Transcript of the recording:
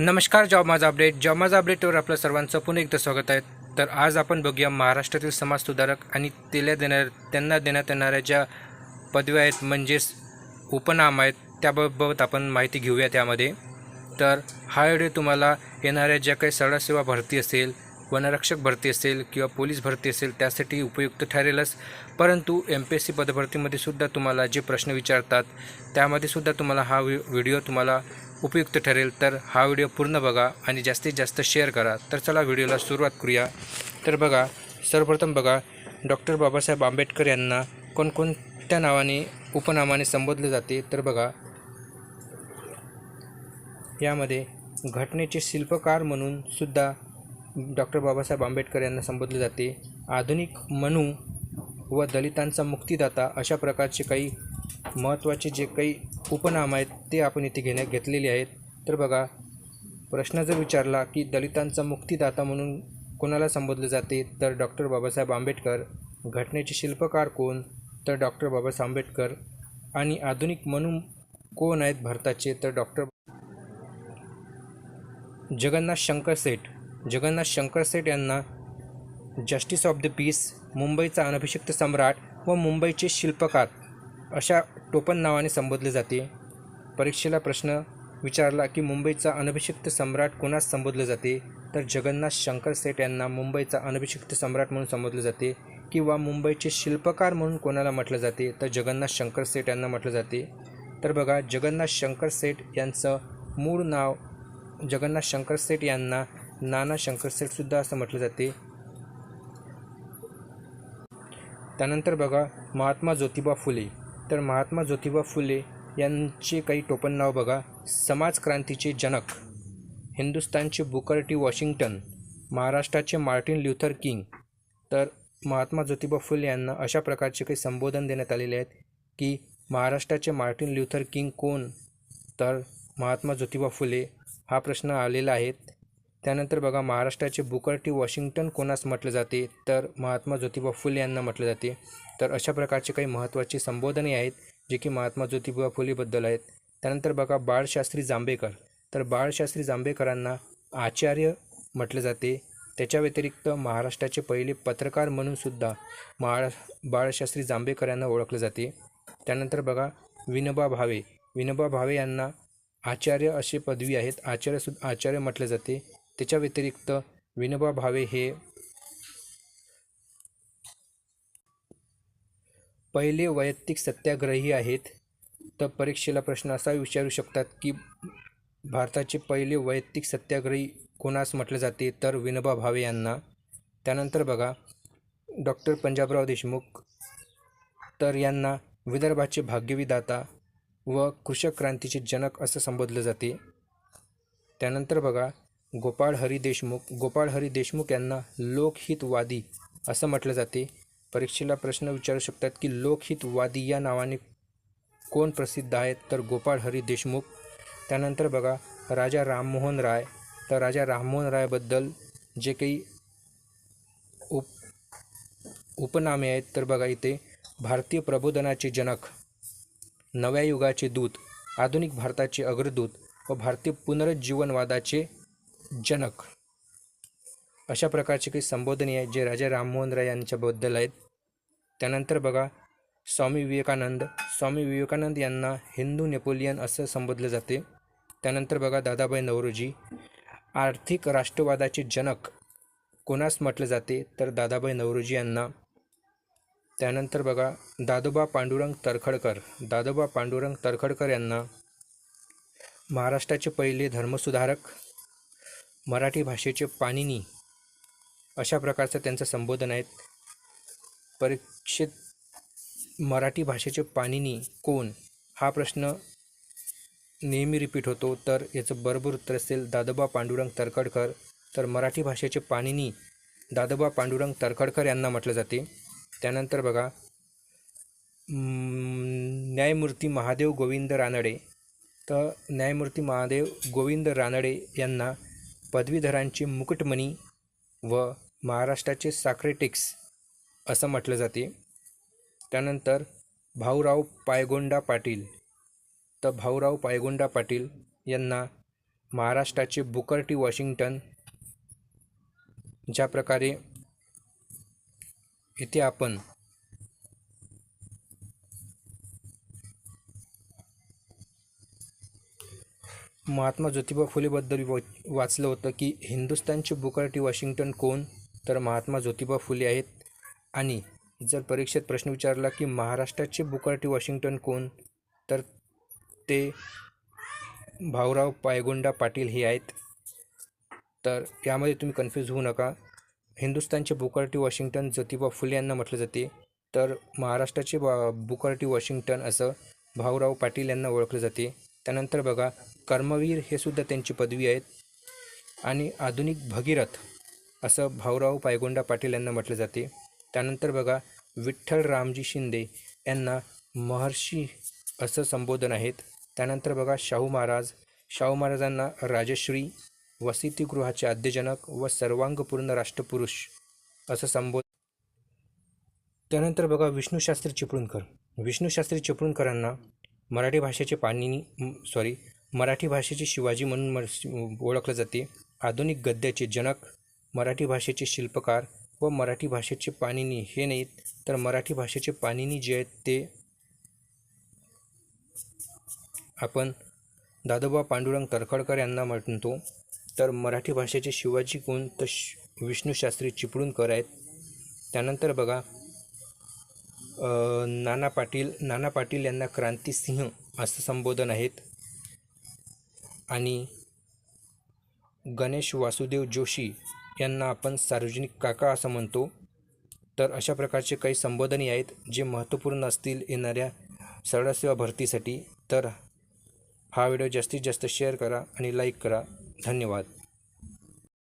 नमस्कार जॉब माझा update. Job माझा अपडेटवर आपलं सर्वांचं पुन्हा एकदा स्वागत आहे. तर आज आपण बघूया महाराष्ट्रातील समाजसुधारक आणि त्याला देणार त्यांना देण्यात येणाऱ्या ज्या पदव्या आहेत म्हणजेच उपनाम आहेत त्याबाबत आपण माहिती घेऊया त्यामध्ये. तर हा व्हिडिओ तुम्हाला येणाऱ्या ज्या काही सरळसेवा भरती असेल वनरक्षक भरती असेल किंवा पोलीस भरती असेल त्यासाठी उपयुक्त ठरेलच. परंतु एम पी एस सी पदभरतीमध्ये सुद्धा तुम्हाला जे प्रश्न विचारतात त्यामध्ये सुद्धा तुम्हाला हा व्हि व्हिडिओ तुम्हाला उपयुक्त ठरेल तर हा व्हिडिओ पूर्ण बघा आणि जास्तीत जास्त शेअर करा. तर चला व्हिडिओला सुरुवात करूया. तर बघा सर्वप्रथम बघा डॉक्टर बाबासाहेब आंबेडकर यांना कोणकोणत्या नावाने उपनामाने संबोधले जाते? तर बघा यामध्ये घटनेचे शिल्पकार म्हणून सुद्धा डॉक्टर बाबासाहेब आंबेडकर यांना संबोधले जाते. आधुनिक मनू व दलितांचा मुक्तिदाता अशा प्रकारचे काही महत्त्वाचे जे काही उपनाम आहेत ते आपण इथे घेण्या घेतलेले आहेत. तर बघा प्रश्न जर विचारला की दलितांचा मुक्तिदाता म्हणून कोणाला संबोधले जाते तर डॉक्टर बाबासाहेब आंबेडकर. घटनेचे शिल्पकार कोण? तर डॉक्टर बाबासाहेब आंबेडकर. आणि आधुनिक म्हणून कोण आहेत भारताचे? तर डॉक्टर जगन्नाथ शंकर सेठ. जगन्नाथ शंकर सेठ यांना जस्टिस ऑफ द पीस मुंबईचा अनभिषिक्त सम्राट व मुंबईचे शिल्पकार. अशा टोपण नावाने संबोधले जाते. परीक्षेला प्रश्न विचारला की मुंबईचा अनभिषिक्त सम्राट कोणास संबोधले जाते? तर जगन्नाथ शंकर सेठ यांना मुंबईचा अनभिषिक्त सम्राट म्हणून संबोधले जाते किंवा मुंबईचे शिल्पकार म्हणून कोणाला म्हटलं जाते? तर जगन्नाथ शंकर सेठ यांना म्हटलं जाते. तर बघा जगन्नाथ शंकर सेठ यांचं मूळ नाव जगन्नाथ शंकर सेठ यांना नाना शंकर सेठसुद्धा असं म्हटलं जाते. त्यानंतर बघा महात्मा ज्योतिबा फुले. तर महात्मा ज्योतिबा फुले यांचे काही टोपण नाव बघा. समाजक्रांतीचे जनक. हिंदुस्तानचे बुकर टी. वॉशिंग्टन. महाराष्ट्राचे मार्टिन ल्युथर किंग. तर महात्मा ज्योतिबा फुले यांना अशा प्रकारचे काही संबोधन देण्यात आलेले आहेत की महाराष्ट्राचे मार्टिन ल्युथर किंग कोण? तर महात्मा ज्योतिबा फुले हा प्रश्न आलेला आहे. त्यानंतर बघा महाराष्ट्राचे बुकर टी. वॉशिंग्टन कोणास म्हटलं जाते? तर महात्मा ज्योतिबा फुले यांना म्हटलं जाते. तर अशा प्रकारचे काही महत्त्वाची संबोधने आहेत जे की महात्मा ज्योतिबा फुलेबद्दल आहेत. त्यानंतर बघा बाळशास्त्री जांभेकर. तर बाळशास्त्री जांभेकरांना आचार्य म्हटले जाते. त्याच्या व्यतिरिक्त महाराष्ट्राचे पहिले पत्रकार म्हणून सुद्धा महारा बाळशास्त्री जांभेकर यांना ओळखले जाते. त्यानंतर बघा विनोबा भावे. विनोबा भावे यांना आचार्य असे पदवी आहेत. आचार्य सु आचार्य म्हटले जाते. त्याच्या व्यतिरिक्त विनोबा भावे हे पहिले वैयक्तिक सत्याग्रही आहेत तर परीक्षेला प्रश्न असा विचारू शकतात की भारताचे पहिले वैयक्तिक सत्याग्रही कोणास म्हटले जाते? तर विनोबा भावे यांना. त्यानंतर बघा डॉक्टर पंजाबराव देशमुख तर यांना विदर्भाचे भाग्यविदाता व कृषक क्रांतीचे जनक असं संबोधलं जाते. त्यानंतर बघा गोपाळ हरी देशमुख. गोपाळ हरी देशमुख यांना लोकहितवादी असं म्हटलं जाते. परीक्षेला प्रश्न विचारू शकतात की लोकहितवादी या नावाने कोण प्रसिद्ध आहेत? तर गोपाळ हरी देशमुख. त्यानंतर बघा राजा राममोहन राय. तर राजा राममोहन रायबद्दल जे काही उप उपनामे आहेत तर बघा इथे भारतीय प्रबोधनाचे जनक नव्या युगाचे दूत आधुनिक भारताचे अग्रदूत व भारतीय पुनरुज्जीवनवादाचे जनक. अशा प्रकारचे काही संबोधने आहेत जे राजा राममोहन राय यांच्याबद्दल आहेत. त्यानंतर बघा स्वामी विवेकानंद. स्वामी विवेकानंद यांना हिंदू नेपोलियन असं संबोधलं जाते. त्यानंतर बघा दादाबाई नवरोजी. आर्थिक राष्ट्रवादाचे जनक कोणास म्हटलं जाते? तर दादाबाई नवरोजी यांना. त्यानंतर बघा दादोबा पांडुरंग तरखडकर. दादोबा पांडुरंग तरखडकर यांना महाराष्ट्राचे पहिले धर्मसुधारक मराठी भाषेचे पाणिनी अशा प्रकारचं त्यांचं संबोधन आहेत. परीक्षेत मराठी भाषेचे पाणिनी कोण? हा प्रश्न नेहमी रिपीट होतो तर याचं बरोबर उत्तर असेल दादोबा पांडुरंग तरखडकर. तर मराठी भाषेचे पाणिनी दादोबा पांडुरंग तरखडकर यांना म्हटलं जाते. त्यानंतर बघा न्यायमूर्ती महादेव गोविंद रानडे. तर न्यायमूर्ती महादेव गोविंद रानडे यांना पदवीधरांचे मुकुटमणी व महाराष्ट्राचे साक्रेटिक्स असं म्हटलं जाते. त्यानंतर भाऊराव पायगोंडा पाटील. तर भाऊराव पायगोंडा पाटील यांना महाराष्ट्राचे बुकर्टी वॉशिंग्टन ज्या प्रकारे इथे आपण महात्मा ज्योतिबा फुलेबद्दल वाचलं होतं की हिंदुस्थानचे बुकार्टी वॉशिंग्टन कोण? तर महात्मा ज्योतिबा फुले आहेत. आणि जर परीक्षेत प्रश्न विचारला की महाराष्ट्राचे बुकार्टी वॉशिंग्टन कोण? तर ते भाऊराव पायगोंडा पाटील हे आहेत. तर यामध्ये तुम्ही कन्फ्यूज होऊ नका. हिंदुस्थानचे बुकार्टी वॉशिंग्टन ज्योतिबा फुले यांना म्हटलं जाते. तर महाराष्ट्राचे बा बुकार्टी वॉशिंग्टन असं भाऊराव पाटील यांना ओळखलं जाते. त्यानंतर बघा कर्मवीर हे सुद्धा त्यांची पदवी आहेत. आणि आधुनिक भगीरथ असं भाऊराव पायगोंडा पाटील यांना म्हटलं जाते. त्यानंतर बघा विठ्ठल रामजी शिंदे यांना महर्षी असं संबोधन आहेत. त्यानंतर बघा शाहू महाराज. शाहू महाराजांना राजश्री वसतिगृहाचे आद्यजनक व सर्वांगपूर्ण राष्ट्रपुरुष असं संबोध त्यानंतर बघा विष्णूशास्त्री चिपळूणकर. विष्णूशास्त्री चिपळूणकरांना मराठी भाषेचे पाणिनी सॉरी मराठी भाषेचे शिवाजी म्हणून म- ओळखलं जाते. आधुनिक गद्याचे जनक मराठी भाषेचे शिल्पकार व मराठी भाषेचे पाणिनी हे नाहीत तर मराठी भाषेचे पाणिनी जे आहेत ते आपण दादोबा पांडुरंग तरखडकर यांना म्हणतो तर मराठी भाषेचे शिवाजी कोण तर श विष्णूशास्त्री चिपळूणकर आहेत. त्यानंतर बघा नाना पाटील नाना पाटील यांना क्रांतिसिंह असं संबोधन आहेत. आणि गणेश वासुदेव जोशी यांना आपण सार्वजनिक काका असं म्हणतो. तर अशा प्रकारचे काही संबोधने आहेत जे महत्त्वपूर्ण असतील येणाऱ्या सरळ सेवा भरतीसाठी. तर हा व्हिडिओ जास्तीत जास्त शेअर करा आणि लाईक करा. धन्यवाद.